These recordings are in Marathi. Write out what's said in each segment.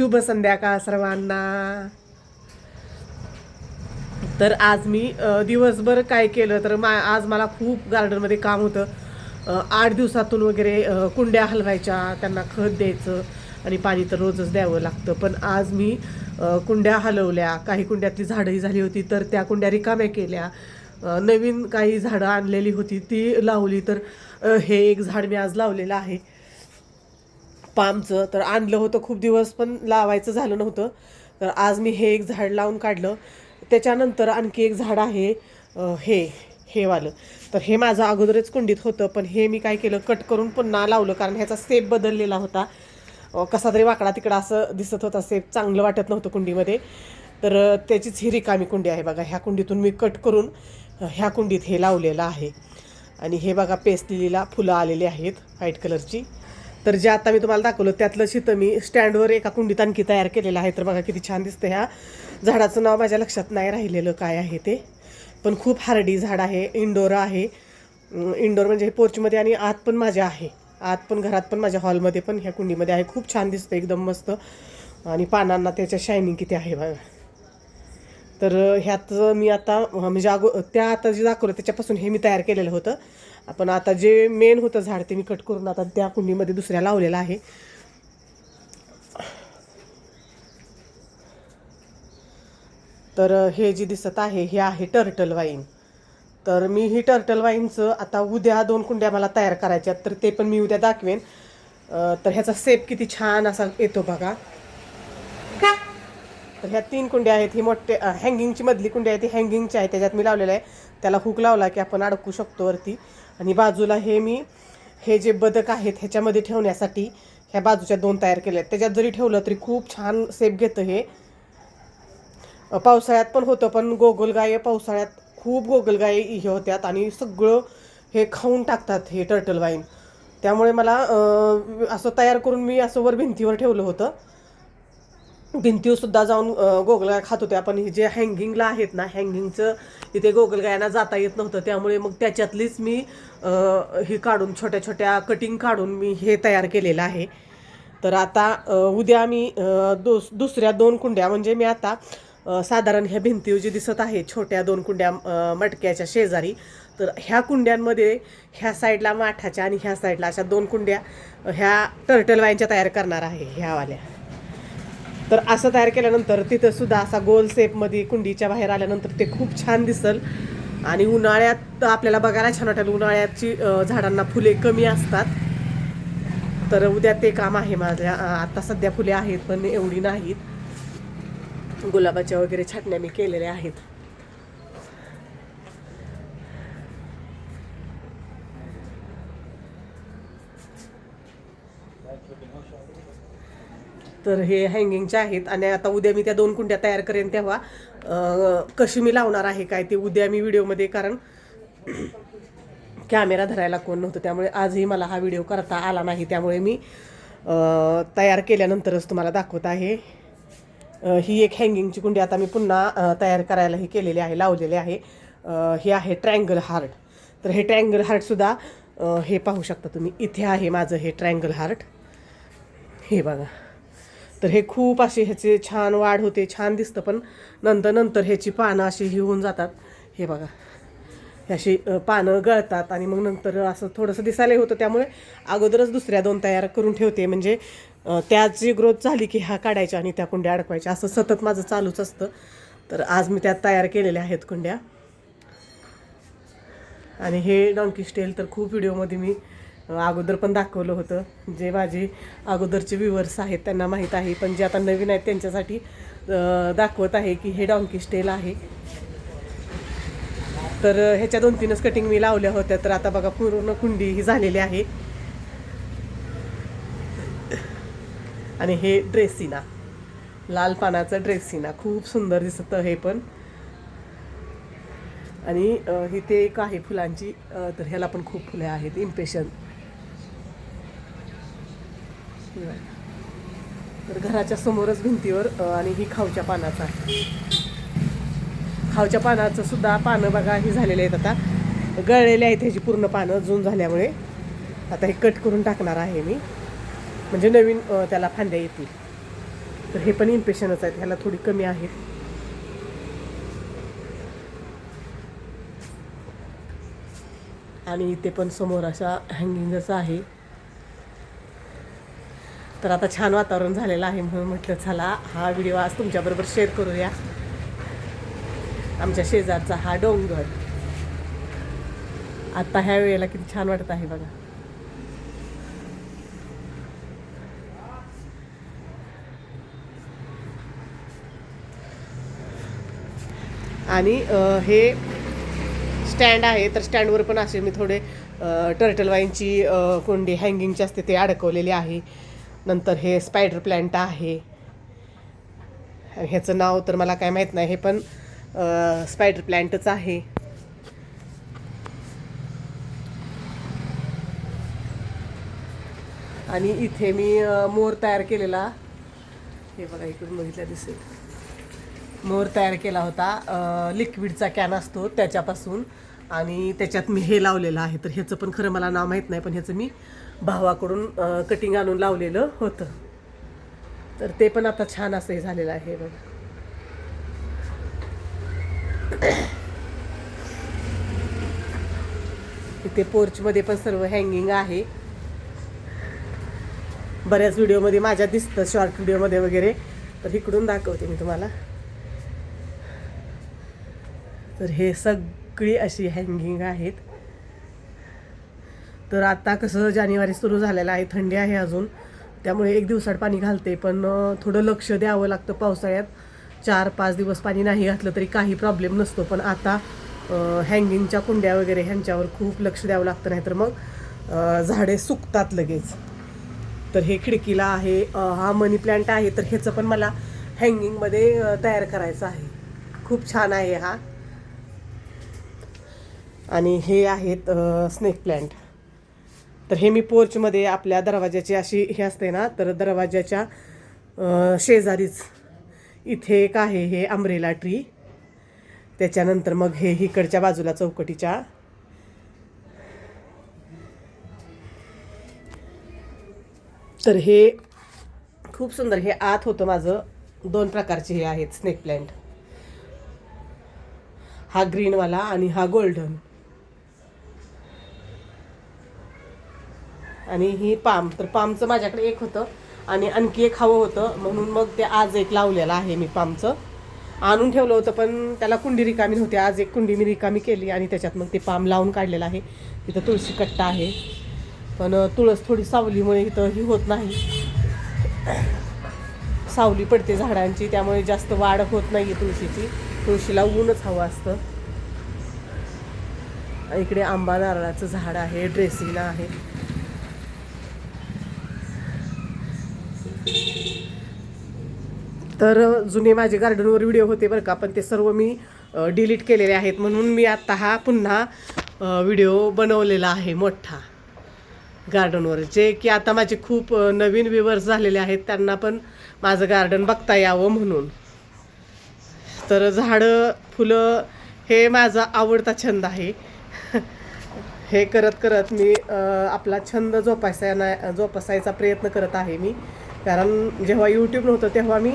शुभ संध्याकाळ सर्वांना. तर आज मी दिवसभर काय केलं तर मा आज मला खूप गार्डनमध्ये काम होतं. आठ दिवसातून वगैरे कुंड्या हलवायच्या त्यांना खत द्यायचं आणि पाणी तर रोजच द्यावं लागतं. पण आज मी कुंड्या हलवल्या काही कुंड्यातली झाडंही झाली होती तर त्या कुंड्या रिकाम्या केल्या. नवीन काही झाडं आणलेली होती ती लावली. तर हे एक झाड मी आज लावलेलं आहे. पामचं तर आणलं होतं खूप दिवस पण लावायचं झालं नव्हतं. तर आज मी हे एक झाड लावून काढलं. त्याच्यानंतर आणखी एक झाड आहे हे हेवालं तर हे माझं अगोदरच कुंडीत होतं पण हे मी काय केलं कट करून पुन्हा लावलं कारण ह्याचा सेप बदललेला होता. कसा तरी वाकडा तिकडा असं दिसत होता सेप चांगलं वाटत नव्हतं कुंडीमध्ये. तर त्याचीच ही रिकामी कुंडी आहे बघा ह्या कुंडीतून मी कट करून ह्या कुंडीत हे लावलेलं आहे. आणि हे बघा पेस्टलीला फुलं आलेली आहेत व्हाईट कलरची. तर जे आता मी तुम्हाला दाखवलं त्यातलं शितं मी स्टँडवर एका कुंडीत आणखी तयार केलेलं आहे. तर बघा किती छान दिसतं ह्या. झाडाचं नाव माझ्या लक्षात नाही राहिलेलं काय आहे ते. पण खूप हार्डी झाड आहे इंडोर आहे. इंडोर म्हणजे हे पोर्चमध्ये आणि आत पण माझ्या आहे. आत पण घरात पण माझ्या हॉलमध्ये पण ह्या कुंडीमध्ये आहे. खूप छान दिसतं एकदम मस्त. आणि पानांना त्याच्या शायनिंग किती आहे बघा. तर ह्यात मी आता म्हणजे अगो त्या आता जे दाखवलं त्याच्यापासून हे मी तयार केलेलं होतं. आपण आता जे मेन होतं झाड ते मी कट करून आता त्या कुंडीमध्ये दुसऱ्या लावलेलं आहे. तर हे जे दिसत आहे हे आहे टर्टल वाईन तर मी ही टर्टल वाईनचं आता उद्या दोन कुंड्या मला तयार करायच्या तर ते पण मी उद्या दाखवेन. तर ह्याचा सेप किती छान असा येतो बघा. तर ह्या तीन कुंड्या आहेत ही मोठे हँगिंगची मधली कुंडी आहे ती हँगिंगची आहे त्याच्यात मी लावलेलं आहे. त्याला हुक लावला की आपण अडकू शकतो वरती. आणि बाजूला हे मी हे जे बदक आहेत ह्याच्यामध्ये ठेवण्यासाठी ह्या बाजूच्या दोन तयार केल्या. आहेत त्याच्यात जरी ठेवलं तरी खूप छान सेप घेतं हे. पावसाळ्यात पण होतं पण गोगलगाय पावसाळ्यात खूप गोगलगाय हे होत्यात आणि सगळं हे खाऊन टाकतात हे टर्टल वाईन त्यामुळे मला असं तयार करून मी असं वर भिंतीवर ठेवलं होतं. भिंतीवर सुद्धा जाऊन गोगलगाय खात होते. आपण हे जे हँगिंगला आहेत ना हँगिंगचं इथे गोगलगायांना जाता येत नव्हतं. त्यामुळे मग त्याच्यातलीच मी ही काढून छोट्या छोट्या कटिंग काढून मी हे तयार केलेलं आहे. तर आता उद्या मी दुस दुसऱ्या दोन कुंड्या म्हणजे मी आता साधारण ह्या भिंतीवर जे दिसत आहे छोट्या दोन कुंड्या मटक्याच्या शेजारी तर ह्या कुंड्यांमध्ये ह्या साईडला माठाच्या आणि ह्या साईडला अशा दोन कुंड्या ह्या टर्टल वाईनच्या तयार करणार आहे ह्यावाल्या. तर असं तयार केल्यानंतर तिथं सुद्धा असा गोल सेपमध्ये कुंडीच्या बाहेर आल्यानंतर ते खूप छान दिसल. आणि उन्हाळ्यात आपल्याला बघायला छान वाटेल उन्हाळ्याची झाडांना फुले कमी असतात. तर उद्या ते काम आहे माझ्या आता सध्या फुले आहेत पण एवढी नाहीत. गुलाबाच्या वगैरे छाटण्या मी केलेल्या आहेत. तर हे हँगिंगच्या आहेत आणि आता उद्या मी त्या दोन कुंड्या तयार करेन तेव्हा कशी मी लावणार आहे काय ते उद्या मी व्हिडिओमध्ये कारण कॅमेरा धरायला कोण नव्हतं त्यामुळे आजही मला हा व्हिडिओ करता आला नाही. त्यामुळे मी तयार केल्यानंतरच तुम्हाला दाखवत आहे. ही एक हँगिंगची कुंडी आता मी पुन्हा तयार करायला हे केलेली आहे लावलेली आहे. हे आहे ट्रँगल हार्ट तर हे ट्रँगल हार्टसुद्धा हे पाहू शकता तुम्ही. इथे आहे माझं हे ट्रँगल हार्ट हे बघा. तर हे खूप असे ह्याचे छान वाढ होते छान दिसतं. पण नंतर नंतर ह्याची पानं अशी ही होऊन जातात. हे बघा. अशी पानं गळतात आणि मग नंतर असं थोडंसं दिसायला होतं. त्यामुळे अगोदरच दुसऱ्या दोन तयार करून ठेवते. म्हणजे त्याची ग्रोथ झाली की ह्या काढायच्या आणि त्या कुंड्या अडकवायच्या. असं सतत माझं चालूच असतं. तर आज मी त्यात तयार केलेल्या आहेत कुंड्या. आणि हे डॉंकी स्टेल तर खूप व्हिडिओमध्ये मी अगोदर पण दाखवलं होतं. जे माझे अगोदरचे व्ह्युअर्स आहेत त्यांना माहीत आहे. पण जे आता नवीन आहेत त्यांच्यासाठी दाखवत आहे की हे डॉंकी स्टेल आहे. तर ह्याच्या दोन तीनच कटिंग मी लावल्या होत्या. तर आता बघा पूर्ण कुंडी ही झालेली आहे. आणि हे ड्रेसिना लाल पानाचं ड्रेसिना खूप सुंदर दिसतं हे पण. आणि इथे एक आहे फुलांची. तर ह्याला पण खूप फुले आहेत. इम्प्रेशन तर घराच्या समोरच भिंतीवर आणि ही खाऊच्या पानाचा आहे. खाऊच्या पानाचं सुद्धा पानं बघा ही झालेली आहेत आता. गळलेली आहेत ह्याची पूर्ण पानं जून झाल्यामुळे. आता हे कट करून टाकणार आहे मी. म्हणजे नवीन त्याला फांद्या येतील. तर हे पण इम्प्रेशनच आहेत ह्याला थोडी कमी आहेत आणि इथे पण समोर अशा हँगिंगच आहे. तर आता छान वातावरण झालेलं आहे म्हणून म्हटलं चला हा व्हिडिओ आज तुमच्याबरोबर शेअर करूया. आमच्या शेजारचा हा डोंगर. आता ह्या वेळेला किती छान वाटत आहे बघा. आणि हे स्टँड आहे तर स्टँडवर पण असे मी थोडे टर्टल वाईनची कोंडी हँगिंगची असते ते अडकवलेली आहे. नंतर हे स्पायडर प्लॅन्ट आहे. ह्याचं नाव तर मला काय माहीत नाही हे पण स्पायडर प्लॅन्टच आहे. आणि इथे मी मोर तयार केलेला हे बघा इकडून बघितलं दिसेल. मोर तयार केला होता लिक्विडचा कॅन असतो त्याच्यापासून. आणि त्याच्यात मी हे लावलेलं आहे तर ह्याचं पण खरं मला नाव माहीत नाही पण ह्याचं मी भावाकडून कटिंग आणून लावलेलं होतं. तर ते पण आता छान असं हे झालेलं आहे बघा. इथे पोर्चमध्ये पण सर्व हँगिंग आहे. बऱ्याच व्हिडिओमध्ये माझ्या दिसतं शॉर्ट व्हिडिओमध्ये वगैरे. तर इकडून दाखवते मी तुम्हाला. तर हे सगळी अशी हँगिंग आहेत. तर आता कसं जानेवारी सुरू झालेलं आहे थंडी आहे अजून. त्यामुळे एक दिवसाड पाणी घालते पण थोडं लक्ष द्यावं लागतं पावसाळ्यात. चार पाच दिवस पाणी नाही घातलं तरी काही प्रॉब्लेम नसतो पण आता हँगिंगच्या कुंड्या वगैरे ह्यांच्यावर खूप लक्ष द्यावं लागतं नाही तर मग झाडे सुकतात लगेच. तर हे खिडकीला आहे हा मनी प्लांट आहे तर ह्याचं पण मला हँगिंगमध्ये तयार करायचं आहे. खूप छान आहे हा. आणि हे आहेत स्नेक प्लांट. तर हे मी पोर्चमध्ये आपल्या दरवाजाची अशी हे असते ना तर दरवाजाच्या शेजारीच इथे एक आहे हे अम्ब्रेला ट्री. त्याच्यानंतर मग हे इकडच्या बाजूला चौकटीच्या. तर हे खूप सुंदर हे आत होतं माझं. दोन प्रकारचे हे आहेत स्नेक प्लॅन्ट. हा ग्रीनवाला आणि हा गोल्डन. आणि ही पाम तर पामचं माझ्याकडे एक होतं आणि आणखी एक हवं होतं. म्हणून मग ते आज एक लावलेलं आहे मी पामचं. आणून ठेवलं होतं पण त्याला कुंडी रिकामी नव्हती. आज एक कुंडी मी रिकामी केली आणि त्याच्यात मग ते पाम लावून काढलेलं आहे. तिथं तुळशी कट्टा आहे. पण तुळस थोडी सावलीमुळे इथं ही होत नाही. सावली पडते झाडांची त्यामुळे जास्त वाढ होत नाही तुळशीची. तुळशीला ऊनच हवं असतं. इकडे आंबा नारळाचं झाड आहे ड्रेसिंग आहे. तर जुने माझे गार्डनवर व्हिडिओ होते बरं का पण ते सर्व मी डिलीट केलेले आहेत. म्हणून मी आत्ता हा पुन्हा व्हिडिओ बनवलेला आहे मोठा. गार्डनवर जे की आता माझे खूप नवीन व्ह्युअर्स झालेले आहेत त्यांना पण माझं गार्डन बघता यावं म्हणून. तर झाडं फुलं हे माझा आवडता छंद आहे. हे करत करत मी आपला छंद जोपासायला जोपासायचा प्रयत्न करत आहे मी. कारण जेव्हा यूट्यूब नव्हतं तेव्हा मी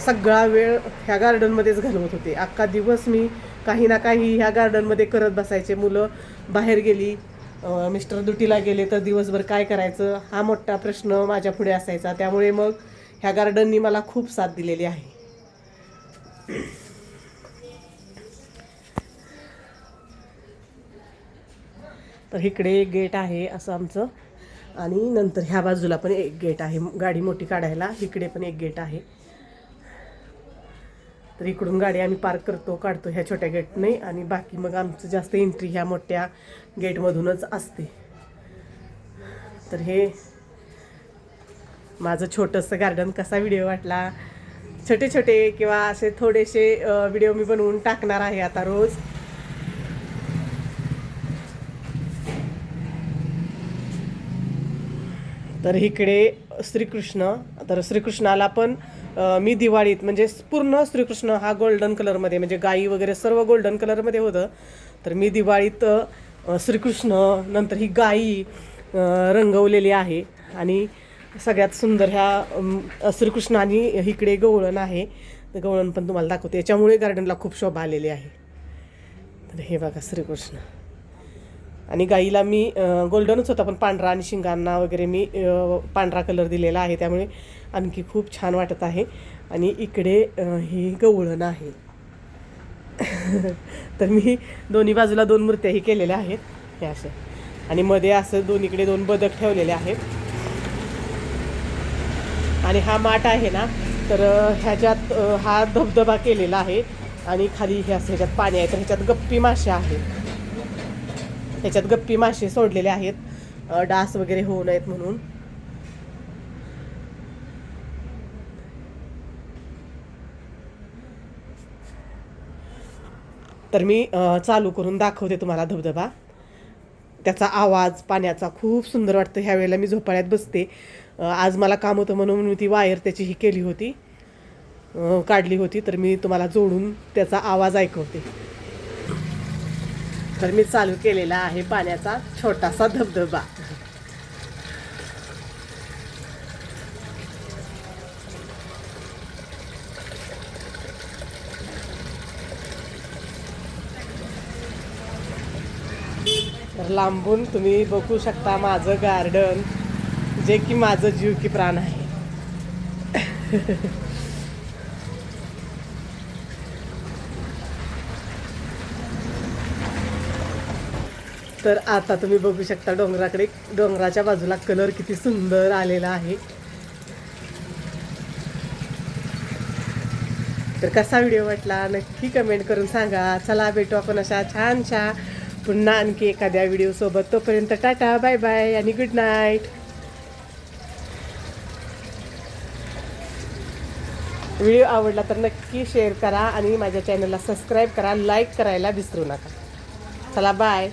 सगळा वेळ ह्या गार्डनमध्येच घालवत होते. अख्खा दिवस मी काही ना काही ह्या गार्डनमध्ये करत बसायचे. मुलं बाहेर गेली मिस्टर दुटीला गेले तर दिवसभर काय करायचं? हा मोठा प्रश्न माझ्या पुढे असायचा. त्यामुळे मग ह्या गार्डननी मला खूप साथ दिलेली आहे. तर इकडे एक गेट आहे असं आमचं. आणि नंतर ह्या बाजूला पण एक गेट आहे. गाडी मोठी काढायला इकडे पण एक गेट आहे. तर इकडून गाडी आम्ही पार्क करतो काढतो ह्या छोट्या गेटने आणि बाकी मग आमचं जास्त एंट्री ह्या मोठ्या गेटमधूनच असते. तर हे माझं छोटंसं गार्डन कसा व्हिडिओ वाटला? छोटे छोटे किंवा असे थोडेसे व्हिडिओ मी बनवून टाकणार आहे आता रोज. तर इकडे श्रीकृष्ण तर श्रीकृष्णाला पण मी दिवाळीत म्हणजे पूर्ण श्रीकृष्ण हा गोल्डन कलरमध्ये म्हणजे गाई वगैरे सर्व गोल्डन कलरमध्ये होतं. तर मी दिवाळीत श्रीकृष्ण नंतर ही गाई रंगवलेली आहे. आणि सगळ्यात सुंदर ह्या अम, श्रीकृष्ण आणि इकडे गवळण आहे. तर गवळण पण तुम्हाला दाखवते. याच्यामुळे गार्डनला खूप शोभा आलेली आहे. तर हे बघा श्रीकृष्ण. आणि गाईला मी गोल्डनच होता पण पांढरा आणि शिंगांना वगैरे मी पांढरा कलर दिलेला आहे. त्यामुळे आणखी खूप छान वाटत आहे. आणि इकडे ही गवळण आहे. तर मी दोन्ही बाजूला दोन मूर्त्याही केलेल्या आहेत. हे असे आणि मध्ये असं दोन्हीकडे दोन बदक ठेवलेले आहेत. आणि हा माठ आहे ना तर ह्याच्यात हा धबधबा केलेला आहे. आणि खाली हे असं ह्याच्यात पाणी आहे. तर ह्याच्यात गप्पी मासे आहेत. ह्याच्यात गप्पी मासे सोडलेले आहेत. डास वगैरे होऊ नयेत म्हणून. तर मी चालू करून दाखवते तुम्हाला धबधबा. त्याचा आवाज पाण्याचा खूप सुंदर वाटतं. ह्या वेळेला मी झोपाळ्यात बसते. आज मला काम होतं म्हणून मी ती वायर त्याची ही केली होती. काढली होती. तर मी तुम्हाला जोडून त्याचा आवाज ऐकवते. तर मी चालू केलेला आहे पाण्याचा छोटासा धबधबा. तर लांबून तुम्ही बघू शकता माझं गार्डन जे की माझं जीव की प्राण आहे. तर आता तुम्ही बघू शकता डोंगराकडे डोंगराच्या बाजूला कलर किती सुंदर आलेला आहे. तर कसा व्हिडिओ वाटला नक्की कमेंट करून सांगा. चला भेटू आपण अशा छानशा पुन्हा आणखी एखाद्या व्हिडिओसोबत तोपर्यंत टाटा बाय बाय आणि गुड नाईट व्हिडिओ आवडला तर नक्की शेअर करा आणि माझ्या चॅनलला सबस्क्राईब करा लाईक करायला विसरू नका. चला बाय